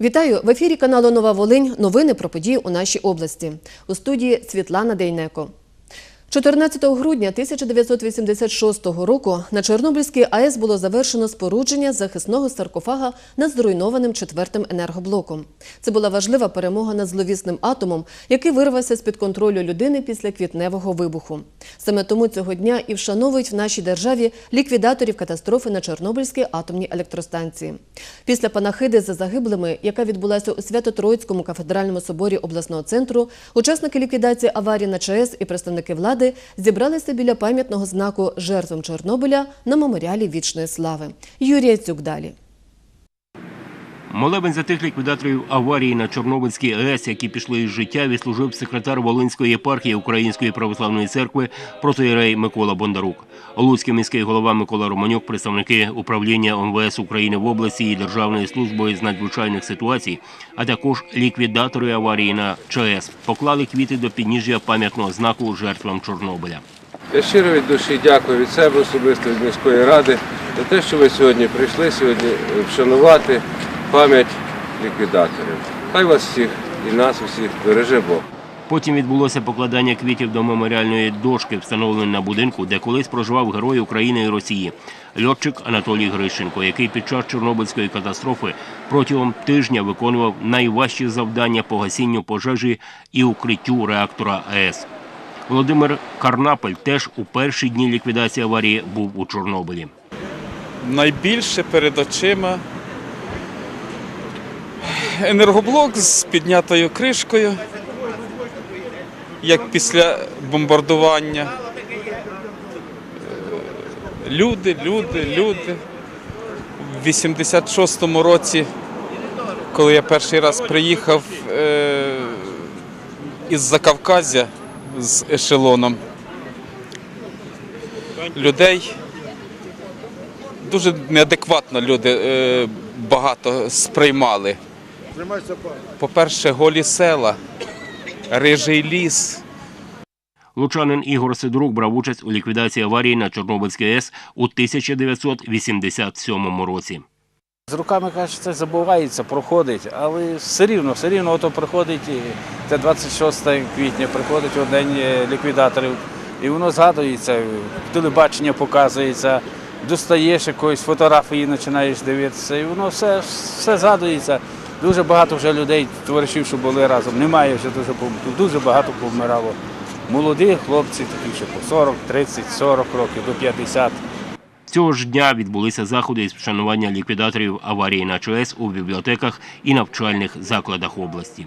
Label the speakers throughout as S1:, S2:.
S1: Вітаю в ефірі каналу Нова Волинь. Новини про події у нашій області. У студії Світлана Дейнеко. 14 грудня 1986 року на Чорнобильській АЕС було завершено спорудження захисного саркофага над зруйнованим четвертим енергоблоком. Це була важлива перемога над зловісним атомом, який вирвався з під контролю людини після квітневого вибуху. Саме тому цього дня і вшановують в нашій державі ліквідаторів катастрофи на Чорнобильській атомній електростанції. Після панахиди за загиблими, яка відбулася у Свято-Троїцькому кафедральному соборі обласного центру, учасники ліквідації аварії на ЧАЕС і представники влади зібралися біля пам'ятного знаку жертвам Чорнобиля на меморіалі вічної слави. Юрія Цюк далі.
S2: Молебень за тих ліквідаторів аварії на Чорнобильській АЕС, які пішли із життя, відслужив секретар Волинської єпархії Української православної церкви протоєрей Микола Бондарук. Луцький міський голова Микола Романюк, представники управління МВС України в області і Державної служби з надзвичайних ситуацій, а також ліквідатори аварії на ЧАЕС поклали квіти до підніжжя пам'ятного знаку жертвам Чорнобиля.
S3: Я щиро від душі дякую від себе особисто від міської ради за те, що ви сьогодні прийшли сьогодні вшанувати пам'ять ліквідаторів. Хай вас всіх і нас усіх береже Бог.
S2: Потім відбулося покладання квітів до меморіальної дошки, встановленої на будинку, де колись проживав герой України і Росії, льотчик Анатолій Грищенко, який під час Чорнобильської катастрофи протягом тижня виконував найважчі завдання по гасінню пожежі і укриттю реактора АЕС. Володимир Карнапель теж у перші дні ліквідації аварії був у Чорнобилі.
S4: найбільше перед очима енергоблок з піднятою кришкою, як після бомбардування. Е, Люди, люди, люди. В 86-му році, коли я перший раз приїхав е, із Закавказя з ешелоном, людей дуже неадекватно люди е, багато сприймали. По-перше, голі села, рижий ліс.
S2: Лучанин Ігор Сидорук брав участь у ліквідації аварії на Чорнобильській АЕС у 1987 році.
S5: З руками каже, це забувається, проходить, але все рівно, все рівно ото приходить, і це 26 квітня, приходить у день е, ліквідаторів, і воно згадується, телебачення показується, достаєш якоїсь фотографії, починаєш дивитися, і воно все, все згадується. Дуже багато вже людей, товаришів, що були разом, немає вже дуже, пом- дуже багато повмирало. Молоді хлопці, такі ще по 40, 30, 40 років, до 50.
S2: Цього ж дня відбулися заходи із вшанування ліквідаторів аварії на ЧАЕС у бібліотеках і навчальних закладах області.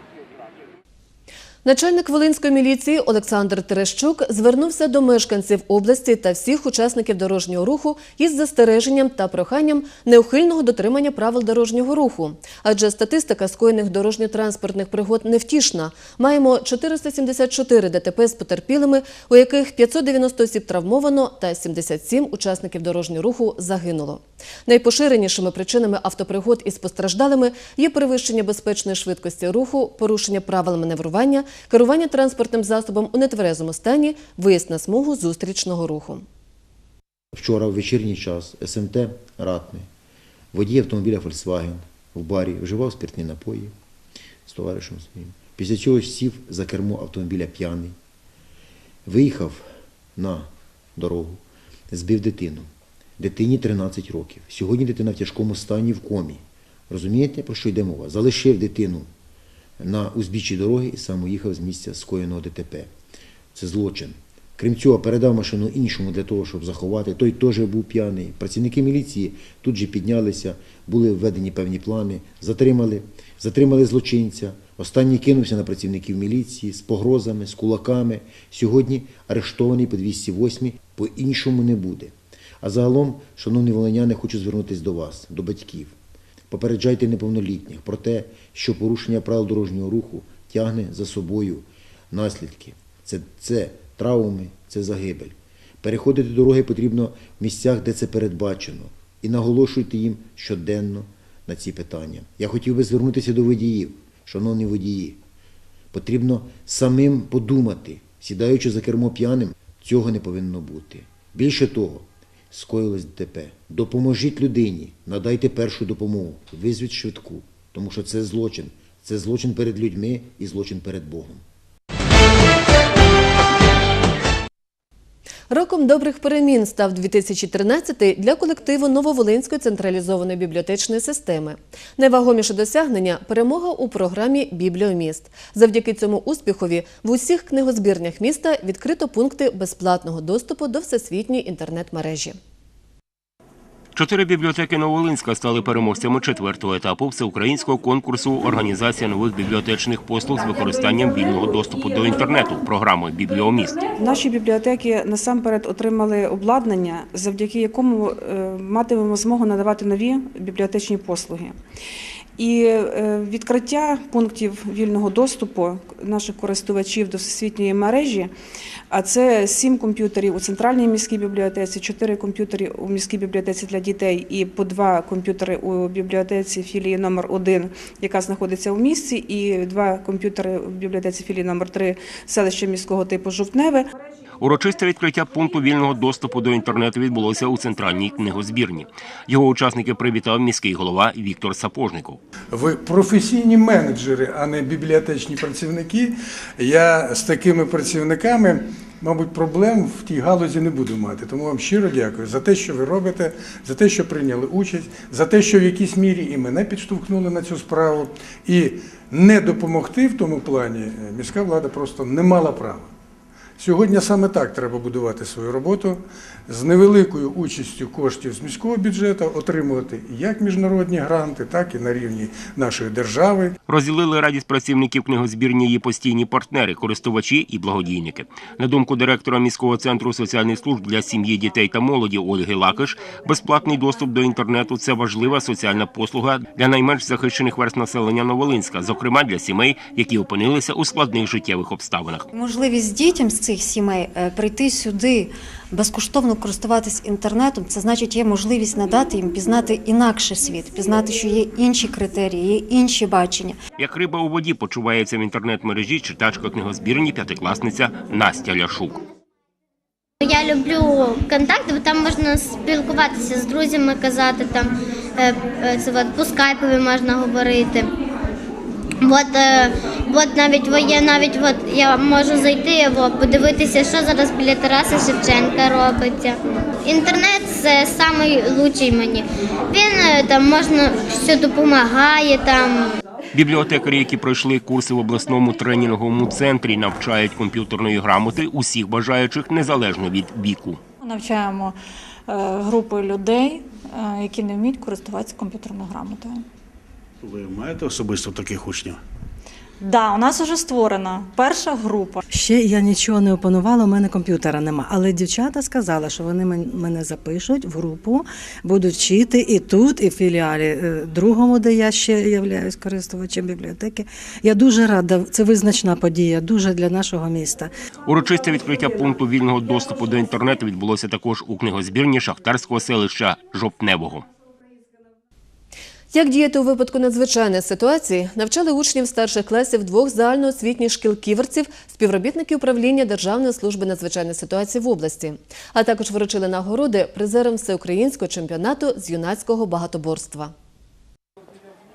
S1: Начальник Волинської міліції Олександр Терещук звернувся до мешканців області та всіх учасників дорожнього руху із застереженням та проханням неухильного дотримання правил дорожнього руху. Адже статистика скоєних дорожньо-транспортних пригод невтішна. Маємо 474 ДТП з потерпілими, у яких 590 осіб травмовано та 77 учасників дорожнього руху загинуло. Найпоширенішими причинами автопригод із постраждалими є перевищення безпечної швидкості руху, порушення правил маневрування, керування транспортним засобом у нетверезому стані, виїзд на смугу зустрічного руху.
S6: Вчора в вечірній час СМТ Ратний, водій автомобіля Volkswagen в барі вживав спиртні напої з товаришем своїм. Після чого сів за кермо автомобіля п'яний, виїхав на дорогу, збив дитину. Дитині 13 років. Сьогодні дитина в тяжкому стані в комі. Розумієте, про що йде мова? Залишив дитину на узбіччі дороги і сам уїхав з місця скоєного ДТП. Це злочин. Крім цього, передав машину іншому для того, щоб заховати. Той теж був п'яний. Працівники міліції тут же піднялися, були введені певні плани, затримали, затримали злочинця. Останній кинувся на працівників міліції з погрозами, з кулаками. Сьогодні арештований по 208, по-іншому не буде. А загалом, шановні волиняни, хочу звернутися до вас, до батьків. Попереджайте неповнолітніх про те, що порушення правил дорожнього руху тягне за собою наслідки. Це, це травми, це загибель. Переходити дороги потрібно в місцях, де це передбачено, і наголошуйте їм щоденно на ці питання. Я хотів би звернутися до водіїв, шановні водії. Потрібно самим подумати, сідаючи за кермо п'яним, цього не повинно бути. Більше того, скоїлось ДТП. Допоможіть людині, надайте першу допомогу, визвіть швидку. Тому що це злочин. Це злочин перед людьми і злочин перед Богом.
S1: Роком добрих перемін став 2013 для колективу Нововолинської централізованої бібліотечної системи. Найвагоміше досягнення перемога у програмі Бібліоміст. Завдяки цьому успіхові в усіх книгозбірнях міста відкрито пункти безплатного доступу до всесвітньої інтернет-мережі.
S2: Чотири бібліотеки Новолинська стали переможцями четвертого етапу всеукраїнського конкурсу Організація нових бібліотечних послуг з використанням вільного доступу до інтернету програми Бібліоміст.
S7: Наші бібліотеки насамперед отримали обладнання, завдяки якому е, матимемо змогу надавати нові бібліотечні послуги. І е, відкриття пунктів вільного доступу наших користувачів до всесвітньої мережі, а це сім комп'ютерів у центральній міській бібліотеці, чотири комп'ютери у міській бібліотеці для дітей і по два комп'ютери у бібліотеці філії номер 1 яка знаходиться у місті, і два комп'ютери в бібліотеці філії номер 3 селище міського типу Жовтневе.
S2: Урочисте відкриття пункту вільного доступу до інтернету відбулося у центральній книгозбірні. Його учасники привітав міський голова Віктор Сапожников.
S8: Ви професійні менеджери, а не бібліотечні працівники. Я з такими працівниками, мабуть, проблем в тій галузі не буду мати. Тому вам щиро дякую за те, що ви робите, за те, що прийняли участь, за те, що в якійсь мірі і мене підштовхнули на цю справу. І не допомогти в тому плані міська влада просто не мала права. Сьогодні саме так треба будувати свою роботу з невеликою участю коштів з міського бюджету, отримувати як міжнародні гранти, так і на рівні нашої держави.
S2: Розділили радість працівників книгозбірні її постійні партнери, користувачі і благодійники. На думку директора міського центру соціальних служб для сім'ї, дітей та молоді Ольги Лакиш, безплатний доступ до інтернету це важлива соціальна послуга для найменш захищених верст населення Новолинська, зокрема для сімей, які опинилися у складних життєвих обставинах.
S9: Можливість дітям з цих сімей е, прийти сюди, безкоштовно користуватись інтернетом, це значить є можливість надати їм пізнати інакше світ, пізнати, що є інші критерії, є інші бачення.
S2: Як риба у воді почувається в інтернет-мережі читачка книгозбірні п'ятикласниця Настя Ляшук.
S10: Я люблю контакти, бо там можна спілкуватися з друзями, казати там е, е, це от, по скайпові можна говорити. От, е, от навіть во- є навіть от я можу зайти, от, подивитися, що зараз біля Тараса Шевченка робиться. Інтернет це найкращий мені. Він е, там можна все допомагає там.
S2: Бібліотекарі, які пройшли курси в обласному тренінговому центрі, навчають комп'ютерної грамоти усіх бажаючих незалежно від віку.
S11: Навчаємо е, групи людей, які не вміють користуватися комп'ютерною грамотою.
S12: Ви маєте особисто таких учнів?
S11: Да, у нас вже створена перша група.
S13: Ще я нічого не опанувала, у мене комп'ютера нема. Але дівчата сказали, що вони мене запишуть в групу, будуть вчити і тут, і в філіалі е, другому, де я ще являюсь користувачем бібліотеки. Я дуже рада. Це визначна подія, дуже для нашого міста.
S2: Урочисте відкриття пункту вільного доступу до інтернету відбулося також у книгозбірні шахтарського селища Жовтневого.
S1: Як діяти у випадку надзвичайної ситуації, навчали учнів старших класів двох загальноосвітніх шкіл ківерців, співробітники управління Державної служби надзвичайних ситуацій в області, а також вручили нагороди призерам всеукраїнського чемпіонату з юнацького багатоборства.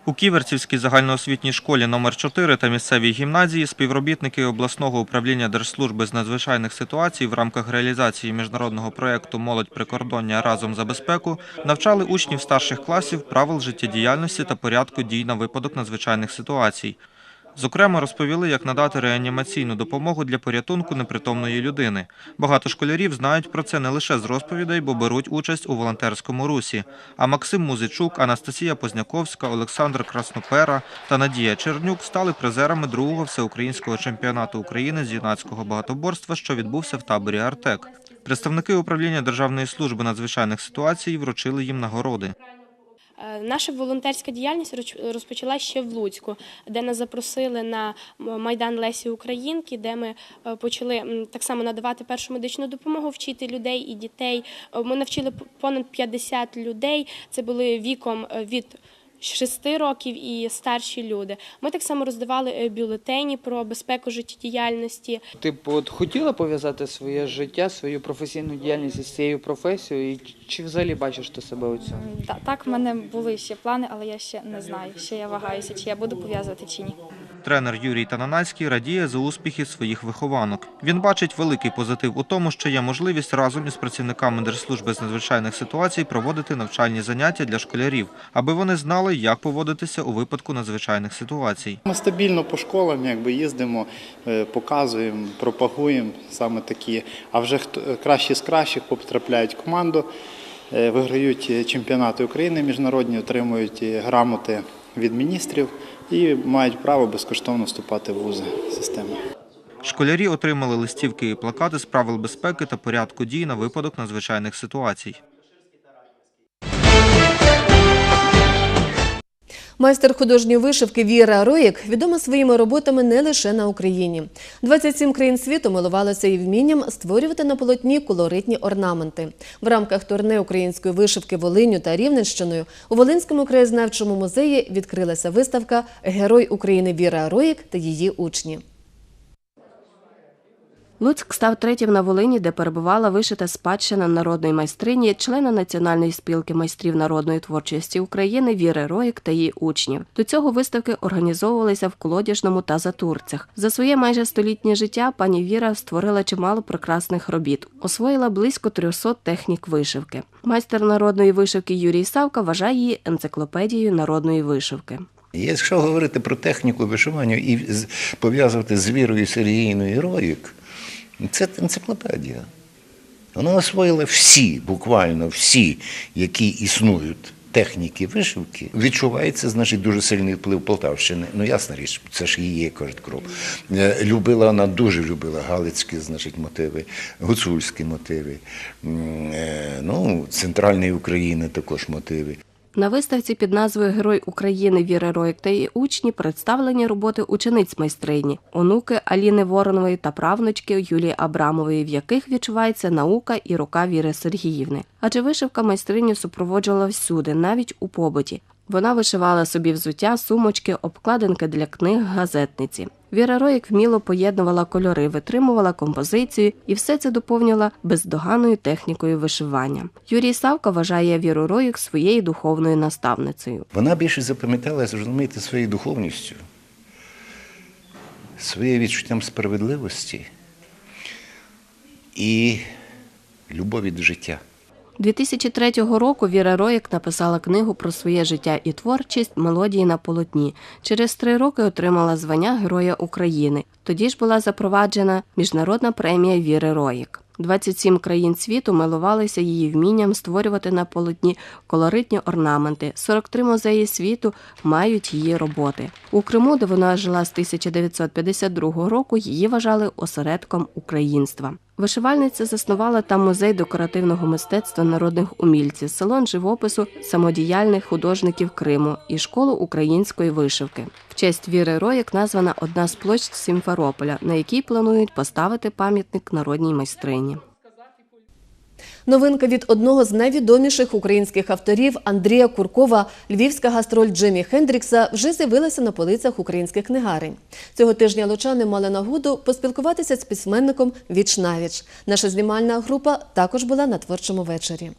S14: У Ківерцівській загальноосвітній школі номер 4 та місцевій гімназії співробітники обласного управління Держслужби з надзвичайних ситуацій в рамках реалізації міжнародного проєкту Молодь прикордоння разом за безпеку навчали учнів старших класів правил життєдіяльності та порядку дій на випадок надзвичайних ситуацій. Зокрема, розповіли, як надати реанімаційну допомогу для порятунку непритомної людини. Багато школярів знають про це не лише з розповідей, бо беруть участь у волонтерському русі. А Максим Музичук, Анастасія Позняковська, Олександр Краснопера та Надія Чернюк стали призерами другого всеукраїнського чемпіонату України з юнацького багатоборства, що відбувся в таборі Артек. Представники управління Державної служби надзвичайних ситуацій вручили їм нагороди.
S15: Е, Наша волонтерська діяльність розпочалася ще в Луцьку, де нас запросили на майдан Лесі Українки, де ми е, почали так само надавати першу медичну допомогу, вчити людей і дітей. Е, Ми навчили понад 50 людей. Це були віком від 6 років і старші люди. Ми так само роздавали е, бюлетені про безпеку життєдіяльності.
S16: Ти б от хотіла пов'язати своє життя, свою професійну діяльність із цією професією? І чи взагалі бачиш ти себе у цьому?
S17: Та- Так, в мене були ще плани, але я ще не знаю. Ще я вагаюся, чи я буду пов'язувати чи ні.
S14: Тренер Юрій Тананацький радіє за успіхи своїх вихованок. Він бачить великий позитив у тому, що є можливість разом із працівниками Держслужби з надзвичайних ситуацій проводити навчальні заняття для школярів, аби вони знали, як поводитися у випадку надзвичайних ситуацій.
S18: Ми стабільно по школам якби їздимо, е, показуємо, пропагуємо саме такі. А вже хто кращі з кращих потрапляють в команду, е, виграють е, чемпіонати України міжнародні, отримують е, грамоти від міністрів і мають право безкоштовно вступати в вузи системи.
S14: Школярі отримали листівки і плакати з правил безпеки та порядку дій на випадок надзвичайних ситуацій.
S1: Майстер художньої вишивки Віра Роїк відома своїми роботами не лише на Україні. 27 країн світу милувалися і вмінням створювати на полотні колоритні орнаменти. В рамках турне української вишивки Волиню та Рівненщиною у Волинському краєзнавчому музеї відкрилася виставка Герой України Віра Роїк та її учні.
S19: Луцьк став третім на Волині, де перебувала вишита спадщина народної майстрині, члена Національної спілки майстрів народної творчості України Віри Роїк та її учнів. До цього виставки організовувалися в Колодяжному та Затурцях. За своє майже столітнє життя пані Віра створила чимало прекрасних робіт, освоїла близько 300 технік вишивки. Майстер народної вишивки Юрій Савка вважає її енциклопедією народної вишивки.
S20: Якщо говорити про техніку вишивання і пов'язувати з вірою Сергійною Роїк, це енциклопедія. Вона освоїла всі, буквально всі, які існують техніки вишивки. Відчувається, значить, дуже сильний вплив Полтавщини. Ну, ясна річ, це ж її кажуть кров. Е, Любила вона дуже любила галицькі, значить, мотиви, гуцульські мотиви, е, ну, центральної України також мотиви.
S19: На виставці під назвою Герой України Віри Роїк та її учні представлені роботи учениць майстрині, онуки Аліни Воронової та правнучки Юлії Абрамової, в яких відчувається наука і рука Віри Сергіївни. Адже вишивка майстриню супроводжувала всюди, навіть у побуті. Вона вишивала собі взуття, сумочки, обкладинки для книг, газетниці. Віра Роїк вміло поєднувала кольори, витримувала композицію і все це доповнювала бездоганною технікою вишивання. Юрій Савка вважає Віру Роїк своєю духовною наставницею.
S20: Вона більше запам'яталася, розумієте, своєю духовністю, своїм відчуттям справедливості і любові до життя.
S19: 2003 року Віра Роїк написала книгу про своє життя і творчість мелодії на полотні. Через три роки отримала звання Героя України. Тоді ж була запроваджена міжнародна премія Віри Роїк. 27 країн світу милувалися її вмінням створювати на полотні колоритні орнаменти. 43 музеї світу мають її роботи. У Криму, де вона жила з 1952 року, її вважали осередком українства. Вишивальниця заснувала там музей декоративного мистецтва народних умільців, салон живопису самодіяльних художників Криму і школу української вишивки. В честь Віри Роїк названа одна з площ Сімферополя, на якій планують поставити пам'ятник народній майстрині.
S1: Новинка від одного з найвідоміших українських авторів Андрія Куркова Львівська гастроль Джимі Хендрікса вже з'явилася на полицях українських книгарень. Цього тижня лучани мали нагоду поспілкуватися з письменником віч навіч. Наша знімальна група також була на творчому вечорі.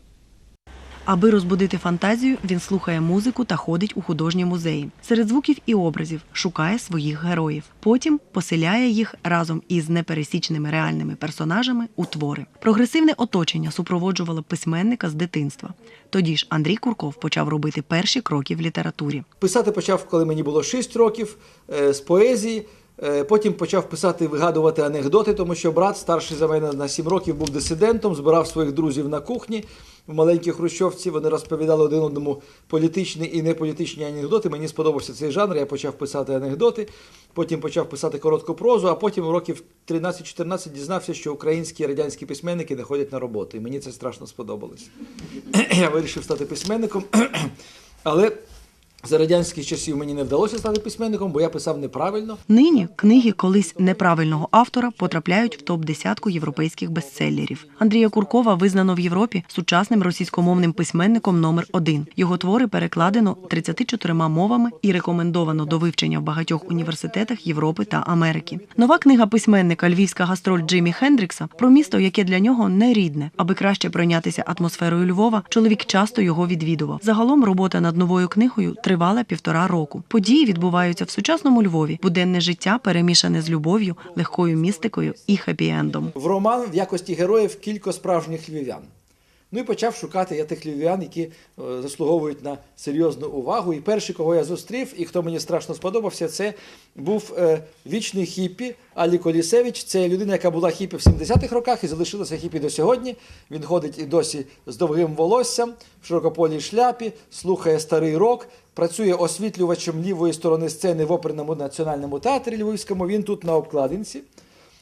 S21: Аби розбудити фантазію, він слухає музику та ходить у художні музеї. Серед звуків і образів шукає своїх героїв. Потім поселяє їх разом із непересічними реальними персонажами у твори. Прогресивне оточення супроводжувало письменника з дитинства. Тоді ж Андрій Курков почав робити перші кроки в літературі.
S22: Писати почав, коли мені було 6 років е, з поезії. Е, Потім почав писати, вигадувати анекдоти, тому що брат, старший за мене на 7 років, був дисидентом, збирав своїх друзів на кухні в маленькій хрущовці. Вони розповідали один одному політичні і неполітичні анекдоти. Мені сподобався цей жанр. Я почав писати анекдоти, потім почав писати коротку прозу, а потім років 13-14 дізнався, що українські і радянські письменники не ходять на роботу. І мені це страшно сподобалось. Я вирішив стати письменником, але За радянських часів мені не вдалося стати письменником, бо я писав неправильно.
S21: Нині книги колись неправильного автора потрапляють в топ-десятку європейських бестселерів. Андрія Куркова визнано в Європі сучасним російськомовним письменником номер один. Його твори перекладено 34 мовами і рекомендовано до вивчення в багатьох університетах Європи та Америки. Нова книга письменника Львівська гастроль Джиммі Хендрікса про місто, яке для нього не рідне. Аби краще пройнятися атмосферою Львова, чоловік часто його відвідував. Загалом робота над новою книгою тривала півтора року. Події відбуваються в сучасному Львові. Буденне життя перемішане з любов'ю, легкою містикою і хеппі-ендом.
S22: В роман в якості героїв кілька справжніх львів'ян. Ну і почав шукати я тих львів'ян, які е, заслуговують на серйозну увагу. І перший, кого я зустрів, і хто мені страшно сподобався, це був е, вічний хіппі Алі Колісевич. Це людина, яка була хіппі в 70-х роках і залишилася хіппі до сьогодні. Він ходить і досі з довгим волоссям, в широкополій шляпі, слухає старий рок, працює освітлювачем лівої сторони сцени в оперному національному театрі Львівському. Він тут на обкладинці.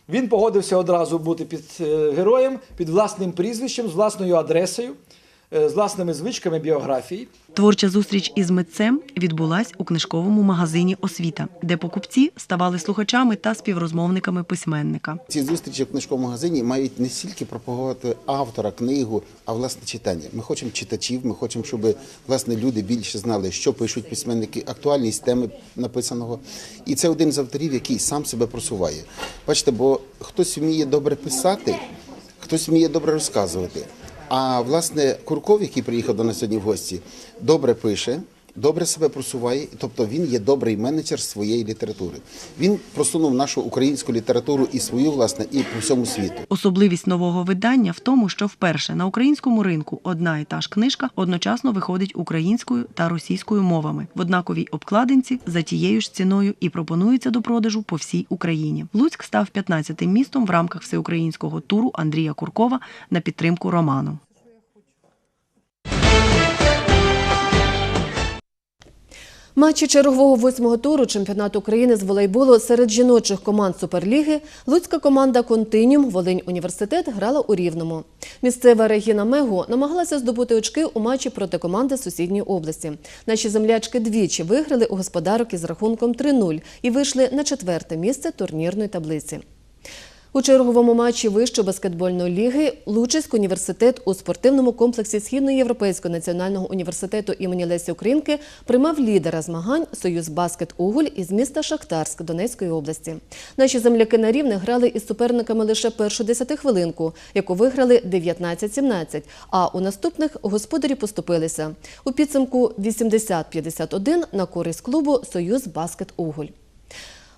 S22: Він погодився одразу бути під е, героєм, під власним прізвищем, з власною адресою, з власними звичками біографії.
S21: Творча зустріч із митцем відбулась у книжковому магазині Освіта, де покупці ставали слухачами та співрозмовниками письменника.
S23: Ці зустрічі в книжковому магазині мають не стільки пропагувати автора, книгу, а власне читання. Ми хочемо читачів, ми хочемо, щоб власне люди більше знали, що пишуть письменники, актуальність теми написаного. І це один з авторів, який сам себе просуває. Бачите, бо хтось вміє добре писати, хтось вміє добре розказувати. А власне Курков, який приїхав до нас сьогодні в гості, добре пише. Добре себе просуває, тобто він є добрий менеджер своєї літератури. Він просунув нашу українську літературу і свою, власне, і по всьому світу.
S21: Особливість нового видання в тому, що вперше на українському ринку одна і та ж книжка одночасно виходить українською та російською мовами в однаковій обкладинці за тією ж ціною і пропонується до продажу по всій Україні. Луцьк став 15-тим містом в рамках всеукраїнського туру Андрія Куркова на підтримку роману.
S1: Матчі чергового восьмого туру чемпіонату України з волейболу серед жіночих команд Суперліги луцька команда Континіум Волинь університет грала у Рівному. Місцева Регіна Мегу намагалася здобути очки у матчі проти команди сусідньої області. Наші землячки двічі виграли у господарок із рахунком 3-0 і вийшли на четверте місце турнірної таблиці. У черговому матчі Вищої баскетбольної ліги Лучиськ університет у спортивному комплексі Східноєвропейського національного університету імені Лесі Українки приймав лідера змагань Союз Баскет Уголь із міста Шахтарськ Донецької області. Наші земляки на рівне грали із суперниками лише першу десятихвилинку, яку виграли 19-17, а у наступних господарі поступилися. У підсумку 80-51 на користь клубу Союз Баскет Уголь.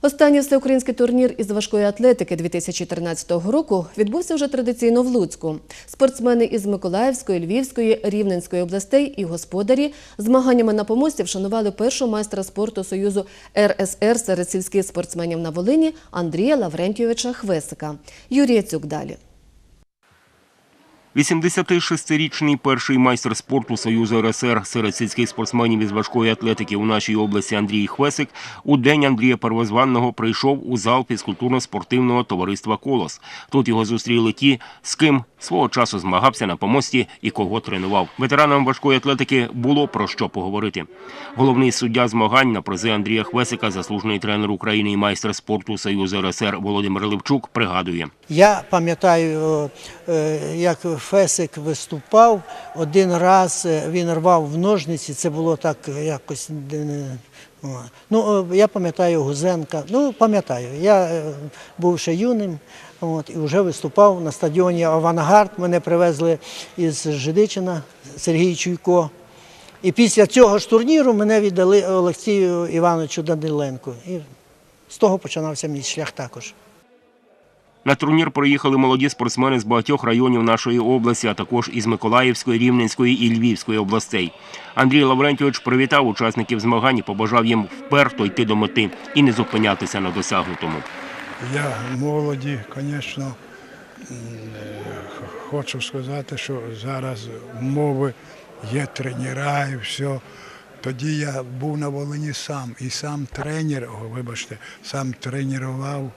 S1: Останній всеукраїнський турнір із важкої атлетики 2013 року відбувся вже традиційно в Луцьку. Спортсмени із Миколаївської, Львівської, Рівненської областей і господарі змаганнями на помості вшанували першого майстра спорту Союзу РСР серед сільських спортсменів на Волині Андрія Лаврентійовича Хвесика. Юрія Цюк далі.
S2: 86-річний перший майстер спорту Союзу РСР серед сільських спортсменів із важкої атлетики у нашій області Андрій Хвесик у день Андрія Первозванного прийшов у зал фізкультурно-спортивного товариства Колос. Тут його зустріли ті, з ким свого часу змагався на помості і кого тренував. Ветеранам важкої атлетики було про що поговорити. Головний суддя змагань на призи Андрія Хвесика, заслужений тренер України і майстер спорту Союзу РСР Володимир Левчук, пригадує.
S24: Я пам'ятаю, е, як Фесик виступав, один раз е, він рвав в ножниці, це було так якось. е. Ну, е, я пам'ятаю Гузенка, ну пам'ятаю, я е, був ще юним от, і вже виступав на стадіоні Авангард. Мене привезли із Жидичина Сергій Чуйко. І після цього ж турніру мене віддали Олексію Івановичу Даниленку. І з того починався мій шлях також.
S2: На турнір приїхали молоді спортсмени з багатьох районів нашої області, а також із Миколаївської, Рівненської і Львівської областей. Андрій Лаврентійович привітав учасників змагань і побажав їм вперто йти до мети і не зупинятися на досягнутому.
S25: Я молоді, звісно, хочу сказати, що зараз умови є тренера і все. Тоді я був на Волині сам і сам тренер, вибачте, сам тренував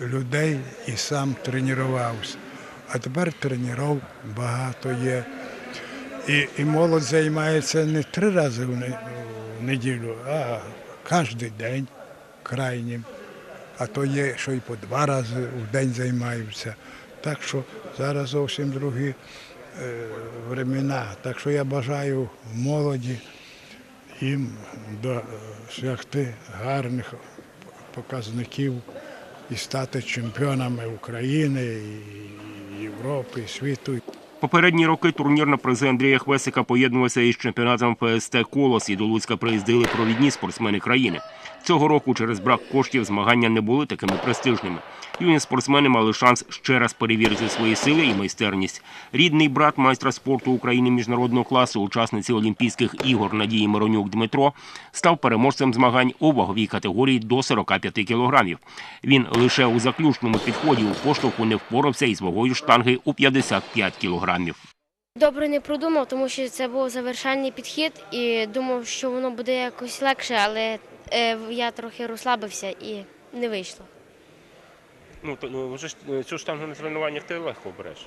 S25: людей і сам тренувався. А тепер тренерів багато є. І, і молодь займається не три рази в неділю, а кожен день крайнім. А то є, що і по два рази в день займаються. Так що зараз зовсім другі е, времена. Так що я бажаю молоді їм досягти гарних показників і стати чемпіонами України, і Європи, і світу.
S2: Попередні роки турнір на призи Андрія Хвесика поєднувався із чемпіонатом ФСТ Колос і до Луцька приїздили провідні спортсмени країни. Цього року через брак коштів змагання не були такими престижними. Юні спортсмени мали шанс ще раз перевірити свої сили і майстерність. Рідний брат майстра спорту України міжнародного класу, учасниці Олімпійських ігор Надії Миронюк Дмитро, став переможцем змагань у ваговій категорії до 45 кілограмів. Він лише у заключному підході у поштовху не впорався із вагою штанги у 55 кілограмів.
S26: Добре не продумав, тому що це був завершальний підхід і думав, що воно буде якось легше, але е, я трохи розслабився і не вийшло.
S2: Ну то вже цю штангу на тренуваннях ти легко береш.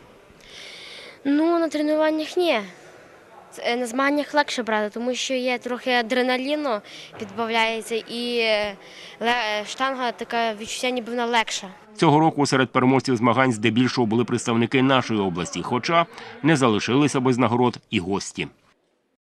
S26: Ну, на тренуваннях ні. Е, На змаганнях легше брати, тому що є трохи адреналіну, підбавляється, і е, штанга така відчуття, ніби вона легша.
S2: Цього року серед переможців змагань здебільшого були представники нашої області, хоча не залишилися без нагород і гості.